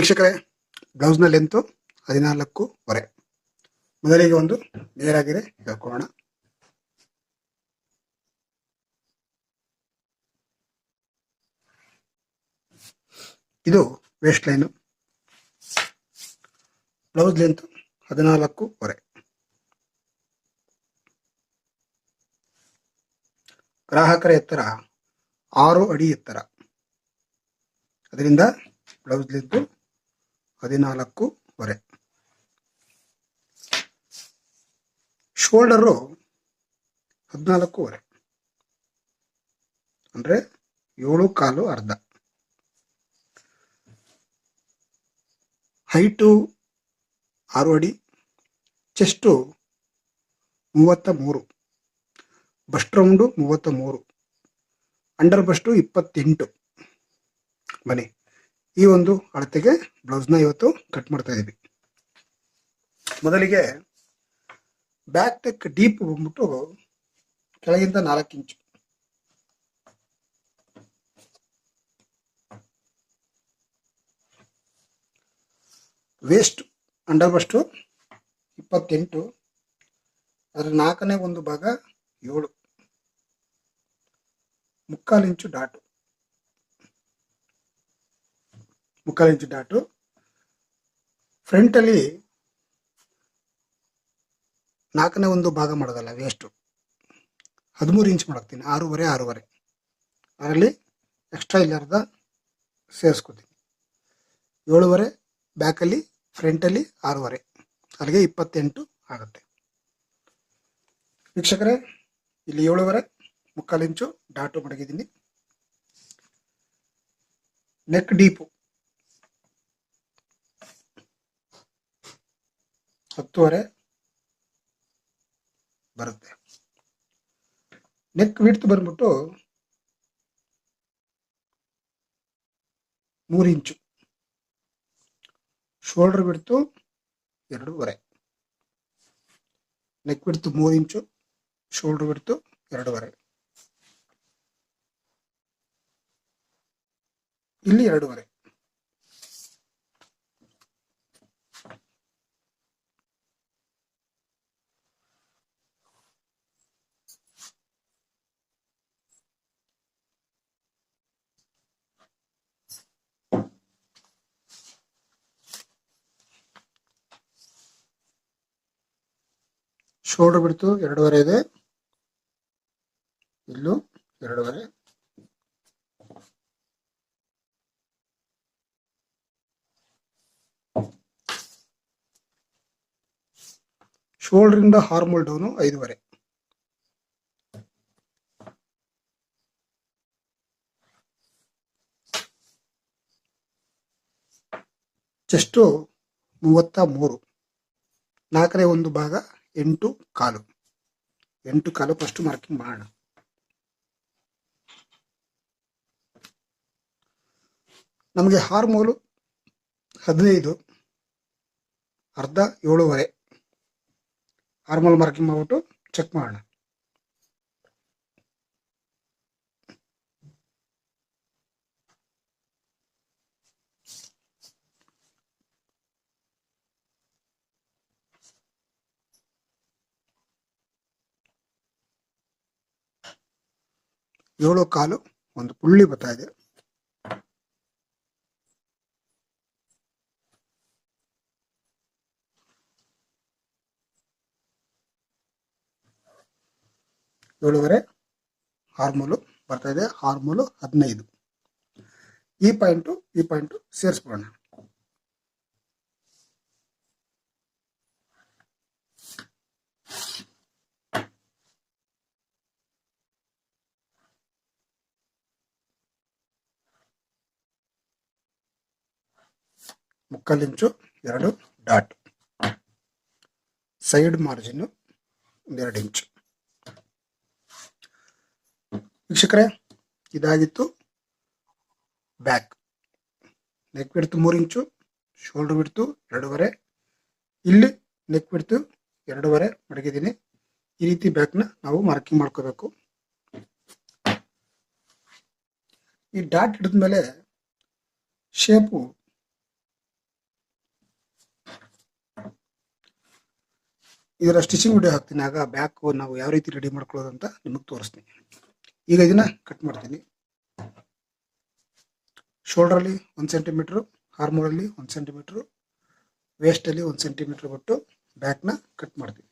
ವೀಕ್ಷಕರೇ ಬ್ಲೌಸ್ನ ಲೆಂತು ಹೊರೆ. ಮೊದಲಿಗೆ ಒಂದು ನೇರಾಗಿದೆ ಹೇಳ್ಕೊಳ್ಳೋಣ ಇದು ವೇಸ್ಟ್ ಲೈನು ಬ್ಲೌಸ್ ಲೆಂತ್ ಹದಿನಾಲ್ಕೂವರೆ ಗ್ರಾಹಕರ ಎತ್ತರ ಆರು ಅಡಿ ಎತ್ತರ. ಅದರಿಂದ ಬ್ಲೌಸ್ ಲೆಂತ್ ಹದಿನಾಲ್ಕೂವರೆ ಶೋಲ್ಡರು ಹದಿನಾಲ್ಕೂವರೆ ಅಂದರೆ ಏಳು ಕಾಲು ಅರ್ಧ. ಹೈಟು ಆರು ಅಡಿ, ಚೆಸ್ಟು ಮೂವತ್ತ ಮೂರು, ಬಸ್ಟ್ ರೌಂಡು ಮೂವತ್ತ ಮೂರು, ಅಂಡರ್ ಬಸ್ಟು ಇಪ್ಪತ್ತೆಂಟು. ಬನ್ನಿ. ಈ ಒಂದು ಅಳತೆಗೆ ಬ್ಲೌಸ್ನ ಇವತ್ತು ಕಟ್ ಮಾಡ್ತಾ ಇದ್ದೀವಿ ಮೊದಲಿಗೆ ಬ್ಯಾಕ್ ಟೆಕ್ ಡೀಪ್ ಬಂದ್ಬಿಟ್ಟು ಕೆಳಗಿಂದ ನಾಲ್ಕು ಇಂಚು ವೇಸ್ಟ್ ಅಂಡರ್ ಬಸ್ಟು ಇಪ್ಪತ್ತೆಂಟು, ಅದರ ನಾಲ್ಕನೇ ಒಂದು ಭಾಗ ಏಳು. ಮುಕ್ಕಾಲು ಇಂಚು ಡಾಟು ಮುಕ್ಕಾಲು ಇಂಚು ಡಾಟು. ಫ್ರಂಟಲ್ಲಿ ನಾಲ್ಕನೇ ಒಂದು ಭಾಗ ಮಾಡೋದಲ್ಲ ವೇಸ್ಟು ಹದಿಮೂರು ಇಂಚ್ ಮಾಡಾಕ್ತೀನಿ, ಆರೂವರೆ ಆರೂವರೆ. ಅದರಲ್ಲಿ ಎಕ್ಸ್ಟ್ರಾ ಇಲ್ಲಾರ್ದ ಸೇರಿಸ್ಕೊತೀನಿ. ಏಳುವರೆ ಬ್ಯಾಕಲ್ಲಿ ಫ್ರಂಟಲ್ಲಿ ಆರೂವರೆ. ಅಲ್ಲಿಗೆ ಇಪ್ಪತ್ತೆಂಟು ಆಗುತ್ತೆ. ವೀಕ್ಷಕರೇ, ಇಲ್ಲಿ ಏಳುವರೆ ಮುಕ್ಕಾಲು ಇಂಚು ಡಾಟು ಮಡಗಿದ್ದೀನಿ. ನೆಕ್ ಡೀಪು ಹತ್ತುವರೆ ಬರುತ್ತೆ. ನೆಕ್ ವಿಡ್ತ್ ಬಂದ್ಬಿಟ್ಟು ಮೂರು ಇಂಚು. ಶೋಲ್ಡರ್ ಬಿಡ್ತು ಎರಡೂವರೆ. ನೆಕ್ ಬಿಡ್ತು ಮೂರು ಇಂಚು ಶೋಲ್ಡರ್ ಬಿಡ್ತು ಎರಡೂವರೆ. ಇಲ್ಲಿ ಎರಡೂವರೆ. ಶೋಲ್ಡರ್ ಬಿಡ್ತು, ಎರಡೂವರೆ ಇದೆ. ಇಲ್ಲೂ ಎರಡೂವರೆ. ಶೋಲ್ಡ್ರಿಂದ ಹಾರ್ಮೋಲ್ ಡೌನು ಐದುವರೆ. ಚೆಸ್ಟು ಮೂವತ್ತ ಮೂರು. ನಾಲ್ಕನೇ ಒಂದು ಭಾಗ ಎಂಟು ಕಾಲು. ಎಂಟು ಕಾಲು ಫಸ್ಟ್ ಮಾರ್ಕಿಂಗ್ ಮಾಡೋಣ. ನಮಗೆ ಹಾರ್ಮೋಲು ಹದಿನೈದು ಅರ್ಧ ಏಳುವರೆ. ಹಾರ್ಮೋಲ್ ಮಾರ್ಕಿಂಗ್ ಮಾಡ್ಬಿಟ್ಟು ಚೆಕ್ ಮಾಡೋಣ. ಏಳು ಕಾಲು ಒಂದು ಪುಳ್ಳಿ ಬರ್ತಾ ಇದೆ. ಏಳುವರೆ ಹಾರ್ಮೋಲು ಬರ್ತಾ ಇದೆ, ಹಾರ್ಮೋಲು ಹದಿನೈದು. ಈ ಪಾಯಿಂಟು ಈ ಪಾಯಿಂಟು ಸೇರಿಸ್ಬಿಡೋಣ ಮುಕ್ಕಾಲು ಇಂಚು ಎರಡು ಡಾಟ್. ಸೈಡ್ ಮಾರ್ಜಿನ್ ಒಂದೆರಡು ಇಂಚು. ವೀಕ್ಷಕರೇ, ಇದಾಗಿತ್ತು ಬ್ಯಾಕ್. ನೆಕ್ ಬಿಡ್ತು ಮೂರು ಇಂಚು, ಶೋಲ್ಡರ್ ಬಿಡ್ತು ಎರಡೂವರೆ. ಇಲ್ಲಿ ನೆಕ್ ಬಿಡ್ತು ಎರಡೂವರೆ ಮಡಗಿದ್ದೀನಿ. ಈ ರೀತಿ ಬ್ಯಾಕ್ನ ನಾವು ಮಾರ್ಕಿಂಗ್ ಮಾಡ್ಕೋಬೇಕು. ಈ ಡಾಟ್ ಹಿಡಿದ್ಮೇಲೆ ಶೇಪು ಇದರ ಸ್ಟಿಚಿಂಗ್ ವಿಡಿಯೋ ಹಾಕ್ತೀನಿ ಆಗ ಬ್ಯಾಕ್ ನಾವು ಯಾವ ರೀತಿ ರೆಡಿ ಮಾಡ್ಕೊಳ್ಳೋದು ಅಂತ ನಿಮಗೆ ತೋರಿಸ್ತೀನಿ. ಈಗ ಇದನ್ನ ಕಟ್ ಮಾಡ್ತೀನಿ. ಶೋಲ್ಡ್ರಲ್ಲಿ ಒಂದು ಸೆಂಟಿಮೀಟ್ರು ಹಾರ್ಮೋರಲ್ಲಿ ಒಂದು ಸೆಂಟಿಮೀಟ್ರು ವೇಸ್ಟಲ್ಲಿ ಒಂದು ಸೆಂಟಿಮೀಟ್ರ್ ಬಿಟ್ಟು ಬ್ಯಾಕ್ನ ಕಟ್ ಮಾಡ್ತೀನಿ.